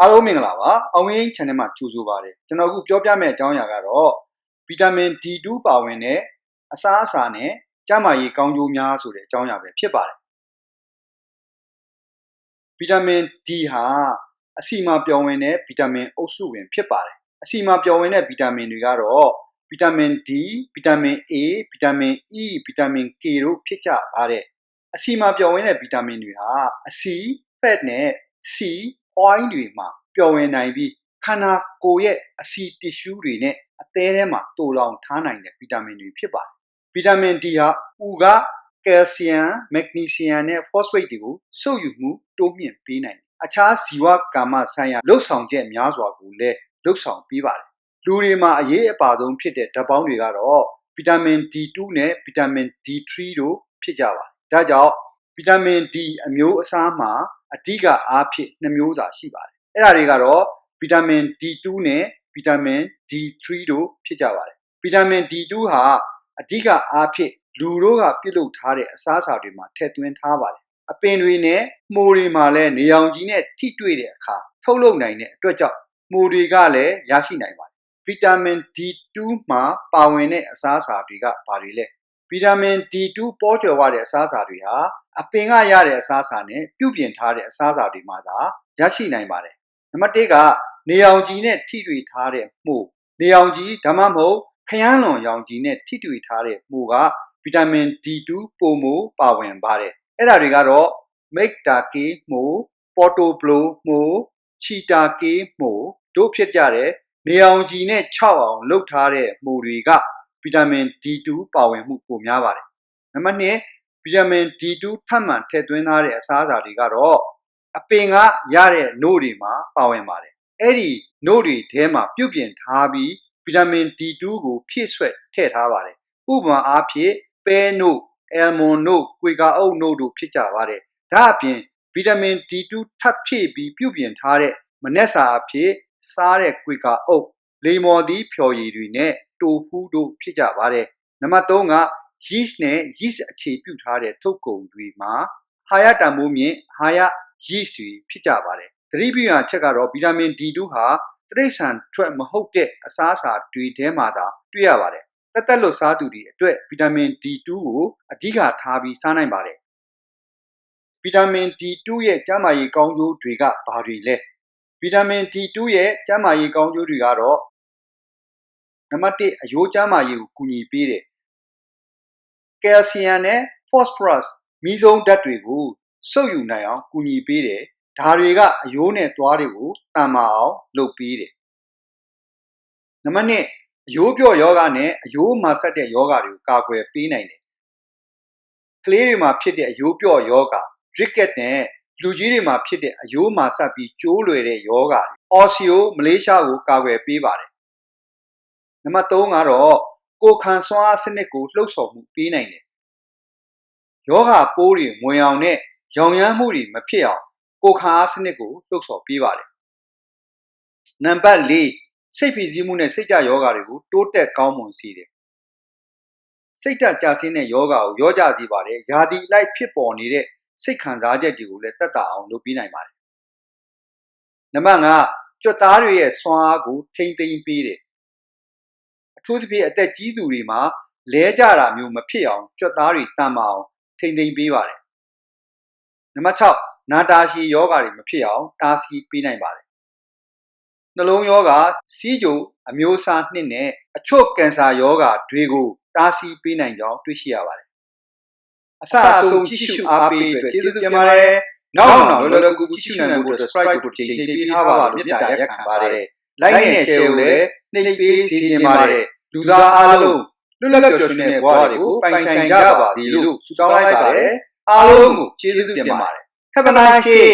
အားလုံးမင်္ဂလာပါအောင်ရင်း channel မှာကြိုဆိုပါရစေကျွန်တော်အခုပြောပြမယ့်အကြောင်းအရာကတော့ဗီတာမင် D2 ပါဝင်တဲ့အစားအစာနဲ့ကျန်းမာရေးကောင်းကျိုးများဆိုတဲ့အကြောင်းအရာပဲဖြစ်ပါတယ်ဗီတာမင် D ဟာအဆီမှာပျော်ဝင်တဲ့ဗီတာမင်အုပ်စုဝင်ဖြစ်ပါတယ်အဆီမှာပျော်ဝင်တဲ့ဗီတာမင်တွေကတော့ဗီတာမင် D ဗီတာမင် A ဗီတာမင် E ဗီတာမင် K တို့ဖြစ်ကြပါတယ်အဆီမှာပျော်ဝင်တဲ့ဗီတာမင်တွေဟာအဆီ fat နဲ့ C oil တွေမှာပျော်ဝင်နိုင်ပြီးခန္ဓာကိုယ်ရဲ့အဆီတစ်ရှူးတွေနဲ့အသေးထဲမှာတိုးလောင်ထားနိုင်တဲ့ဗီတာမင်တွေဖြစ်ပါတယ်ဗီတာမင် D ဟာဥကကယ်လ်ဆီယမ်မက်ဂနီဆီယမ်နဲ့ဖော့စဖိတ်တွေကိုစုပ်ယူမှုတိုးမြင့်ပေးနိုင်တယ်အခြားဇီဝကာမဆိုင်ရာလှုပ်ဆောင်ချက်များစွာကိုလည်းလှုပ်ဆောင်ပေးပါတယ်လူတွေမှာအရေးအပါဆုံးဖြစ်တဲ့ဓာတ်ပေါင်းတွေကတော့ဗီတာမင် D2 နဲ့ဗီတာမင် D3 တို့ဖြစ်ကြပါတယ်ဒါကြောင့်ဗီတာမင် D အမျိုးအစားမှာ အဓိကအားဖြင့်2မျိုးသာရှိပါတယ်အဲ့ဒါတွေကတော့ဗီတာမင် D2 နဲ့ဗီတာမင် D3 တို့ဖြစ်ကြပါတယ်ဗီတာမင် D2 ဟာအဓိကအားဖြင့်လူတို့ကပြုလုပ်ထားတဲ့အစားအစာတွေမှာထည့်သွင်းထားပါတယ်အပင်တွေနဲ့မှိုတွေမှာလည်းနေအောင်ကြီးနဲ့ထိတွေ့တဲ့အခါထုတ်လုပ်နိုင်တဲ့အတွက်ကြောင့်မှိုတွေကလည်းရရှိနိုင်ပါတယ်ဗီတာမင် D2 မှာပါဝင်တဲ့အစားအစာတွေကဘာတွေလဲဗီတာမင် D2 ပေါ်ကျော်ရတဲ့အစားအစာတွေဟာ အပင်ကရတဲ့အစားအစာနဲ့ပြုပြင်ထားတဲ့အစားအစာတွေမှာသာရရှိနိုင်ပါတယ်နံပါတ်1ကနေအောင်ကြီးနဲ့ထိတွေ့ထားတဲ့မှုနေအောင်ကြီးဒါမှမဟုတ်ခရမ်းလွန်ရောင်ကြီးနဲ့ထိတွေ့ထားတဲ့မှုကဗီတာမင် D2 ပိုမိုပါဝင်ပါတယ်အဲ့ဒါတွေကတော့ make တာကေးမှု porto blow မှု cheetah ကေးမှုတို့ဖြစ်ကြတဲ့နေအောင်ကြီးနဲ့6အောင်လှုပ်ထားတဲ့မှုတွေကဗီတာမင် D2 ပါဝင်မှုပိုများပါတယ်နံပါတ်2 ဗီတာမင် D2 ထပ်မံထည့်သွင်းထားတဲ့အစားအစာတွေကတော့အပင်ကရတဲ့နို့တွေမှာပါဝင်ပါတယ်အဲ့ဒီနို့တွေထဲမှာပြုတ်ပြင်ထားပြီးဗီတာမင် D2 ကိုဖြည့်ဆွက်ထည့်ထားပါတယ်ဥပမာအားဖြင့်ပဲနို့အယ်မွန်နို့ကွေကာအုပ်နို့တို့ဖြစ်ကြပါတယ်ဒါအပြင်ဗီတာမင် D2 ထပ်ဖြည့်ပြီးပြုတ်ပြင်ထားတဲ့မနက်စာအဖြစ်စားတဲ့ကွေကာအုပ်လေမော်သီးဖြော်ရည်တွေနဲ့တိုဖူးတို့ဖြစ်ကြပါတယ်နံပါတ်3က yeast နဲ့ yeast အခြေပြုထားတဲ့ထုတ်ကုန်တွေမှာဟာရတန်မိုးမြင့်ဟာရ yeast တွေဖြစ်ကြပါတယ်။သတိပြုရအချက်ကတော့ဗီတာမင် D2 ဟာတိရစ္ဆာန်ထွက်မဟုတ်တဲ့အစားအစာတွေထဲမှာသာတွေ့ရပါတယ်။တက်တက်လွတ်စားသူတွေအတွက်ဗီတာမင် D2 ကိုအဓိကထားပြီးစားနိုင်ပါတယ်။ဗီတာမင် D2 ရဲ့ကျန်းမာရေးကောင်းကျိုးတွေကဘာတွေလဲ။ဗီတာမင် D2 ရဲ့ကျန်းမာရေးကောင်းကျိုးတွေကတော့နံပါတ်1အယိုးကျန်းမာရေးကိုကူညီပေးတယ်။ ကယ်လ်ဆီယမ်နဲ့ phosphorus မီးစုံဓာတ်တွေကိုစုပ်ယူနိုင်အောင်ကူညီပေးတယ်။ဒါတွေကအယိုးနဲ့သွားတွေကိုတန်မာအောင်လုပ်ပေးတယ်။နံပါတ်2အယိုးပြော့ယောဂနဲ့အယိုးမာဆက်တဲ့ယောဂတွေကိုကာကွယ်ပေးနိုင်တယ်။ကလေးတွေမှာဖြစ်တဲ့အယိုးပြော့ယောဂ ricket နဲ့လူကြီးတွေမှာဖြစ်တဲ့အယိုးမာဆက်ပြီးကျိုးလွယ်တဲ့ယောဂ oseo မလေးရှားကိုကာကွယ်ပေးပါတယ်။နံပါတ်3ကတော့ ကိုခံစွမ်းအားစနစ်ကိုလှုပ်ဆော်မှုပေးနိုင်တယ်။ယောဂပိုးတွေဝင်အောင်နဲ့ရောင်ရမ်းမှုတွေမဖြစ်အောင်ကိုခံအားစနစ်ကိုလှုပ်ဆော်ပေးပါတယ်။နံပါတ်4စိတ်ဖိစီးမှုနဲ့စိတ်ကြယောဂါတွေကိုတိုးတက်ကောင်းမွန်စေတယ်။စိတ်ဓာတ်ကြဆင်းတဲ့ယောဂါကိုရောကြစေပါတယ်။ယာတီလိုက်ဖြစ်ပေါ်နေတဲ့စိတ်ခံစားချက်တွေကိုလည်းတက်တာအောင်လုပ်ပေးနိုင်ပါတယ်။နံပါတ်5ကြွက်သားတွေရဲ့စွမ်းအားကိုထိမ့်သိမ်းပေးတယ်။အ ထူးသဖြင့်အသက်ကြီးသူတွေမှာလဲကြတာမျိုးမဖြစ်အောင်ကြွက်သားတွေတန်မာအောင်ထိမ့်သိမ်းပေးပါတယ်။နံပါတ်6နာတာရှည်ယောဂါတွေမဖြစ်အောင်တားဆီးပေးနိုင်ပါတယ်နှလုံးယောဂစီးကြိုအမျိုးအစားနှစ်နဲ့အချို့ကင်ဆာယောဂတွေကိုတားဆီးပေးနိုင်ကြောင်းတွေ့ရှိရပါတယ်အစအဆုံးကြည့်ရှုအားပေးအတွက်ကျေးဇူးတင်ပါတယ်နောက်နောက်လောလောကူကြည့်ရှုနိုင်ဖို့ subscribe ကိုချိန်နှိပ်ပေးထားပါလို့မြတ်တာရက်ခံပါတယ် like နဲ့ share ကိုလည်းနှိပ်ပေးစီစဉ်ပါတယ် လူသားအားလုံးလွတ်လပ်ပျော်ရွှင်တဲ့ဘဝတွေကိုပိုင်ဆိုင်ကြပါစေလို့ဆုတောင်းလိုက်ပါတယ်အားလုံးကိုကျေးဇူးတင်ပါတယ် Have a nice day